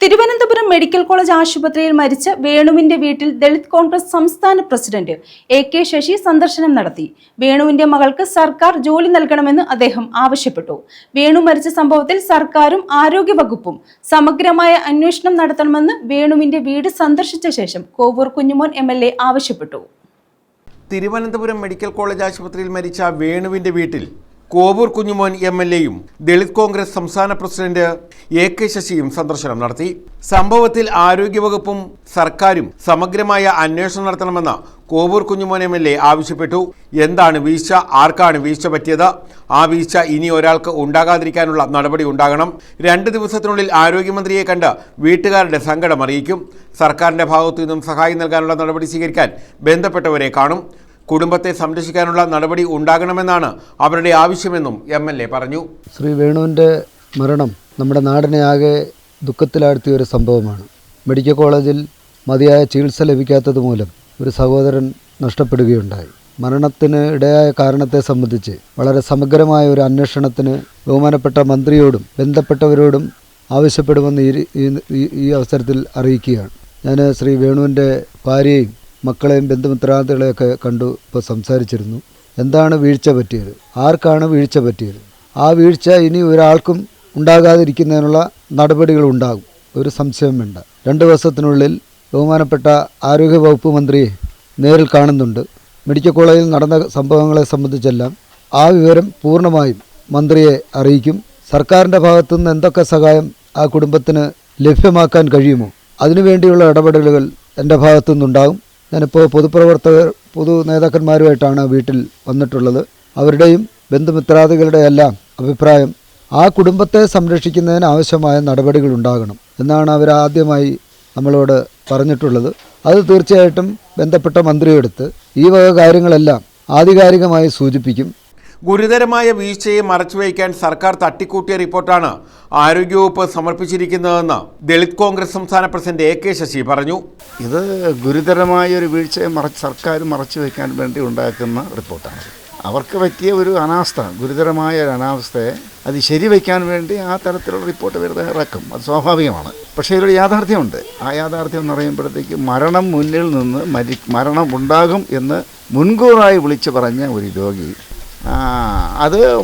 Thiruvananthapuram medical college ആശുപത്രിയിൽ മരിച്ച വേണുവിന്റെ വീട്ടിൽ ദളിത് കോൺഗ്രസ് സംസ്ഥാന പ്രസിഡന്റ് എ കെ ശശി സന്ദർശനം നടത്തി. വേണുവിന്റെ മകൾക്ക് സർക്കാർ ജോലി നൽകണമെന്ന് അദ്ദേഹം ആവശ്യപ്പെട്ടു. വേണു മരിച്ച സംഭവത്തിൽ സർക്കാരും ആരോഗ്യവകുപ്പും സമഗ്രമായ അന്വേഷണം നടത്തണമെന്ന് വേണുവിന്റെ വീട് സന്ദർശിച്ച ശേഷം കോവൂർ കുഞ്ഞുമോൻ എം ആവശ്യപ്പെട്ടു. തിരുവനന്തപുരം മെഡിക്കൽ കോളേജ് ആശുപത്രിയിൽ മരിച്ച വേണുവിന്റെ വീട്ടിൽ കോവൂർ കുഞ്ഞുമോൻ എം എൽ എയും ദളിത് കോൺഗ്രസ് സംസ്ഥാന പ്രസിഡന്റ് എ കെ ശശിയും സന്ദർശനം നടത്തി. സംഭവത്തിൽ ആരോഗ്യവകുപ്പും സർക്കാരും സമഗ്രമായ അന്വേഷണം നടത്തണമെന്ന് Kovoor Kunjumon M L A ആവശ്യപ്പെട്ടു. എന്താണ് വീഴ്ച? ആർക്കാണ് വീഴ്ച പറ്റിയത്? ആ വീഴ്ച ഇനി ഒരാൾക്ക് ഉണ്ടാകാതിരിക്കാനുള്ള നടപടി ഉണ്ടാകണം. രണ്ട് ദിവസത്തിനുള്ളിൽ ആരോഗ്യമന്ത്രിയെ കണ്ട് വീട്ടുകാരുടെ സങ്കടം അറിയിക്കും. സർക്കാരിന്റെ ഭാഗത്തു നിന്നും സഹായം നൽകാനുള്ള നടപടി സ്വീകരിക്കാൻ ബന്ധപ്പെട്ടവരെ കാണും. കുടുംബത്തെ സംരക്ഷിക്കാനുള്ള നടപടി ഉണ്ടാകണമെന്നാണ് അവരുടെ ആവശ്യമെന്നും എം എൽ എ പറഞ്ഞു. ശ്രീ വേണുവിന്റെ മരണം നമ്മുടെ നാടിനെ ആകെ ദുഃഖത്തിലാഴ്ത്തിയ ഒരു സംഭവമാണ്. മെഡിക്കൽ കോളേജിൽ മതിയായ ചികിത്സ ലഭിക്കാത്തത് മൂലം ഒരു സഹോദരൻ നഷ്ടപ്പെടുകയുണ്ടായി. മരണത്തിന് ഇടയായ കാരണത്തെ സംബന്ധിച്ച് വളരെ സമഗ്രമായ ഒരു അന്വേഷണത്തിന് ബഹുമാനപ്പെട്ട മന്ത്രിയോടും ബന്ധപ്പെട്ടവരോടും ആവശ്യപ്പെടുമെന്ന് ഈ അവസരത്തിൽ അറിയിക്കുകയാണ്. ഞാൻ ശ്രീ വേണുവിന്റെ ഭാര്യയും മക്കളെയും ബന്ധുമിത്രാദികളെയൊക്കെ കണ്ടു ഇപ്പോൾ സംസാരിച്ചിരുന്നു. എന്താണ് വീഴ്ച പറ്റിയത്? ആർക്കാണ് വീഴ്ച പറ്റിയത്? ആ വീഴ്ച ഇനി ഒരാൾക്കും ഉണ്ടാകാതിരിക്കുന്നതിനുള്ള നടപടികൾ ഉണ്ടാകും. ഒരു സംശയം വേണ്ട. രണ്ട് ദിവസത്തിനുള്ളിൽ ബഹുമാനപ്പെട്ട ആരോഗ്യ വകുപ്പ് മന്ത്രിയെ നേരിൽ കാണുന്നുണ്ട്. മെഡിക്കൽ കോളേജിൽ നടന്ന സംഭവങ്ങളെ സംബന്ധിച്ചെല്ലാം ആ വിവരം പൂർണമായും മന്ത്രിയെ അറിയിക്കും. സർക്കാരിന്റെ ഭാഗത്തുനിന്ന് എന്തൊക്കെ സഹായം ആ കുടുംബത്തിന് ലഭ്യമാക്കാൻ കഴിയുമോ? അതിനുവേണ്ടിയുള്ള ഇടപെടലുകൾ എന്റെ ഭാഗത്തുനിന്നുണ്ടാകും. ഞാനിപ്പോൾ പൊതുപ്രവർത്തകർ പൊതു നേതാക്കന്മാരുമായിട്ടാണ് വീട്ടിൽ വന്നിട്ടുള്ളത്. അവരുടെയും ബന്ധുമിത്രാദികളുടെ എല്ലാം അഭിപ്രായം ആ കുടുംബത്തെ സംരക്ഷിക്കുന്നതിന് ആവശ്യമായ നടപടികൾ ഉണ്ടാകണം എന്നാണ് അവർ ആദ്യമായി നമ്മളോട് പറഞ്ഞിട്ടുള്ളത്. അത് തീർച്ചയായിട്ടും ബന്ധപ്പെട്ട മന്ത്രിയെടുത്ത് ഈ വക കാര്യങ്ങളെല്ലാം ആധികാരികമായി സൂചിപ്പിക്കും. ഗുരുതരമായ വീഴ്ചയെ മറച്ചുവയ്ക്കാൻ സർക്കാർ തട്ടിക്കൂട്ടിയ റിപ്പോർട്ടാണ് ആരോഗ്യവകുപ്പ് സമർപ്പിച്ചിരിക്കുന്നതെന്ന് ദളിത് കോൺഗ്രസ് സംസ്ഥാന പ്രസിഡന്റ് എ കെ ശശി പറഞ്ഞു. ഇത് ഗുരുതരമായ ഒരു വീഴ്ചയെ സർക്കാർ മറച്ചു വയ്ക്കാൻ വേണ്ടി ഉണ്ടാക്കുന്ന റിപ്പോർട്ടാണ്. അവർക്ക് പറ്റിയ ഒരു അനാസ്ഥ ഗുരുതരമായ ഒരു അനാവസ്ഥയെ അത് ശരിവയ്ക്കാൻ വേണ്ടി ആ തരത്തിലുള്ള റിപ്പോർട്ട് വെറുതെ ഇറക്കും. അത് സ്വാഭാവികമാണ്. പക്ഷേ ഇതിലൊരു യാഥാർത്ഥ്യമുണ്ട്. ആ യാഥാർത്ഥ്യം എന്ന് പറയുമ്പോഴത്തേക്ക് മരണം മുന്നിൽ നിന്ന് മരി മരണം ഉണ്ടാകും എന്ന് മുൻകൂറായി വിളിച്ചു പറഞ്ഞ ഒരു രോഗി അത്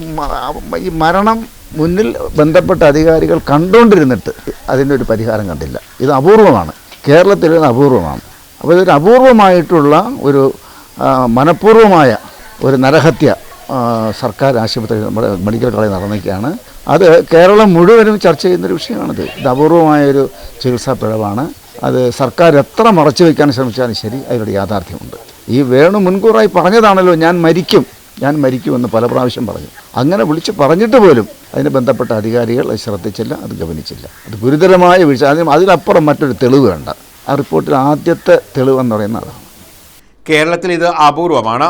ഈ മരണം മുന്നിൽ ബന്ധപ്പെട്ട അധികാരികൾ കണ്ടുകൊണ്ടിരുന്നിട്ട് അതിന്റെ ഒരു പരിഹാരം കണ്ടില്ല. ഇത് അപൂർവമാണ്. കേരളത്തിൽ ഇത് അപൂർവമാണ്. അപ്പോൾ ഇതൊരു അപൂർവമായിട്ടുള്ള ഒരു മനഃപൂർവമായ ഒരു നരഹത്യ സർക്കാർ ആശുപത്രി നമ്മുടെ മെഡിക്കൽ കോളേജ് നടന്നിരിക്കുകയാണ്. അത് കേരളം മുഴുവനും ചർച്ച ചെയ്യുന്നൊരു വിഷയമാണിത്. ഇത് അപൂർവമായൊരു ചികിത്സാ പിഴവാണ്. അത് സർക്കാർ എത്ര മറച്ചു വയ്ക്കാൻ ശ്രമിച്ചാലും ശരി അതിലൊരു യാഥാർത്ഥ്യമുണ്ട്. ഈ വേണു മുൻകൂറായി പറഞ്ഞതാണല്ലോ ഞാൻ മരിക്കും. ഞാൻ മരിക്കുമെന്ന് പല പ്രാവശ്യം പറഞ്ഞു. അങ്ങനെ വിളിച്ച് പറഞ്ഞിട്ട് പോലും അതിന് ബന്ധപ്പെട്ട അധികാരികൾ അത് ശ്രദ്ധിച്ചില്ല അത് ഗവനിച്ചില്ല. അത് ഗുരുതരമായ വീഴ്ച. അതിന് അതിനപ്പുറം മറ്റൊരു തെളിവ് വേണ്ട ആ റിപ്പോർട്ടിൽ ആദ്യത്തെ തെളിവെന്ന് പറയുന്ന അതാണ്. കേരളത്തിൽ ഇത് അപൂർവമാണ്.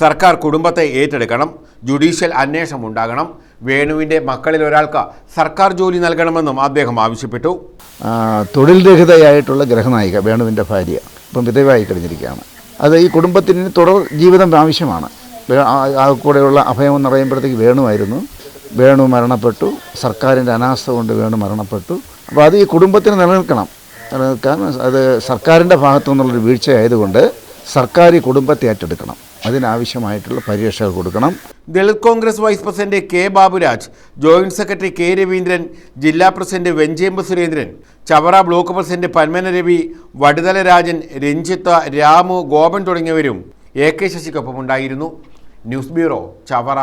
സർക്കാർ കുടുംബത്തെ ഏറ്റെടുക്കണം ജുഡീഷ്യൽ അന്വേഷണം ഉണ്ടാകണം. വേണുവിന്റെ മക്കളിൽ ഒരാൾക്ക് സർക്കാർ ജോലി നൽകണമെന്നും അദ്ദേഹം ആവശ്യപ്പെട്ടു. തൊഴിൽ രഹിതയായിട്ടുള്ള ഗ്രഹനായിക വേണുവിന്റെ ഭാര്യ ഇപ്പം വിധവായി കഴിഞ്ഞിരിക്കുകയാണ്. അത് ഈ കുടുംബത്തിന് തുടർ ജീവിതം ആവശ്യമാണ്. ആ- കൂടെയുള്ള അഭയം എന്ന് പറയുമ്പോഴത്തേക്ക് വേണുമായിരുന്നു വേണു മരണപ്പെട്ടു. സർക്കാരിന്റെ അനാസ്ഥ കൊണ്ട് വേണു മരണപ്പെട്ടു. അപ്പോൾ അത് ഈ കുടുംബത്തിന് നിലനിൽക്കണം. നിലനിൽക്കാൻ അത് സർക്കാരിന്റെ ഭാഗത്തു നിന്നുള്ളൊരു വീഴ്ചയായതുകൊണ്ട് സർക്കാർ ഈ കുടുംബത്തെ ഏറ്റെടുക്കണം. അതിനാവശ്യമായിട്ടുള്ള പരിരക്ഷ കൊടുക്കണം. Dalit Congress vice president K Baburaj joint secretary K Raveendran ജില്ലാ president Venchempu Surendran Chavara block president Panmana Ravi Vaduthala Rajan Ranjith Ramu Gopan തുടങ്ങിയവരും എ കെ ശശിക്കൊപ്പം ഉണ്ടായിരുന്നു ന്യൂസ് ബ്യൂറോ ചവറ